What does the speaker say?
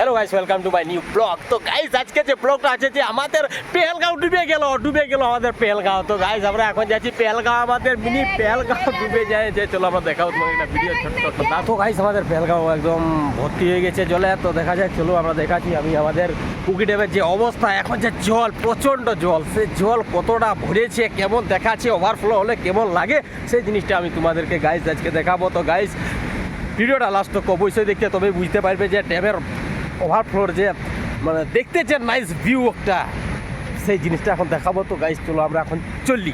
Hello guys welcome to my new blog তো guys আজকে যে ব্লগটা আছে যে আমাদের পেহেলগাঁও ডুবে গেল ডুবে গেল আমাদের পেহেলগাঁও। তো গাইস আমরা এখন যাচ্ছি পেহেলগাঁও, আমাদের মিনি পেহেলগাঁও ডুবে যায়। যে চলো আমরা দেখাও তোমাকে একটা ভিডিও ছোট্ট ছোট্ট তো গাইস আমাদের পেহেলগাঁও একদম ভর্তি হয়ে গেছে জলে। তো দেখা যায় চলো আমরা দেখাচ্ছি। আমি আমাদের কুকি ড্যামের যে অবস্থা, এখন যে জল, প্রচণ্ড জল, সে জল কতটা ভরেছে, কেমন দেখাচ্ছে ওভারফ্লো হলে কেমন লাগে, সেই জিনিসটা আমি তোমাদেরকে গাইস আজকে দেখাবো। তো গাইস ভিডিওটা লাস্ট অবশ্যই দেখতে তবে বুঝতে পারবে যে ড্যামের ওভারফ্লোর যে মানে দেখতে যে নাইস ভিউ একটা, সেই জিনিসটা এখন দেখাবো। তো গাইস চলো আমরা এখন চললি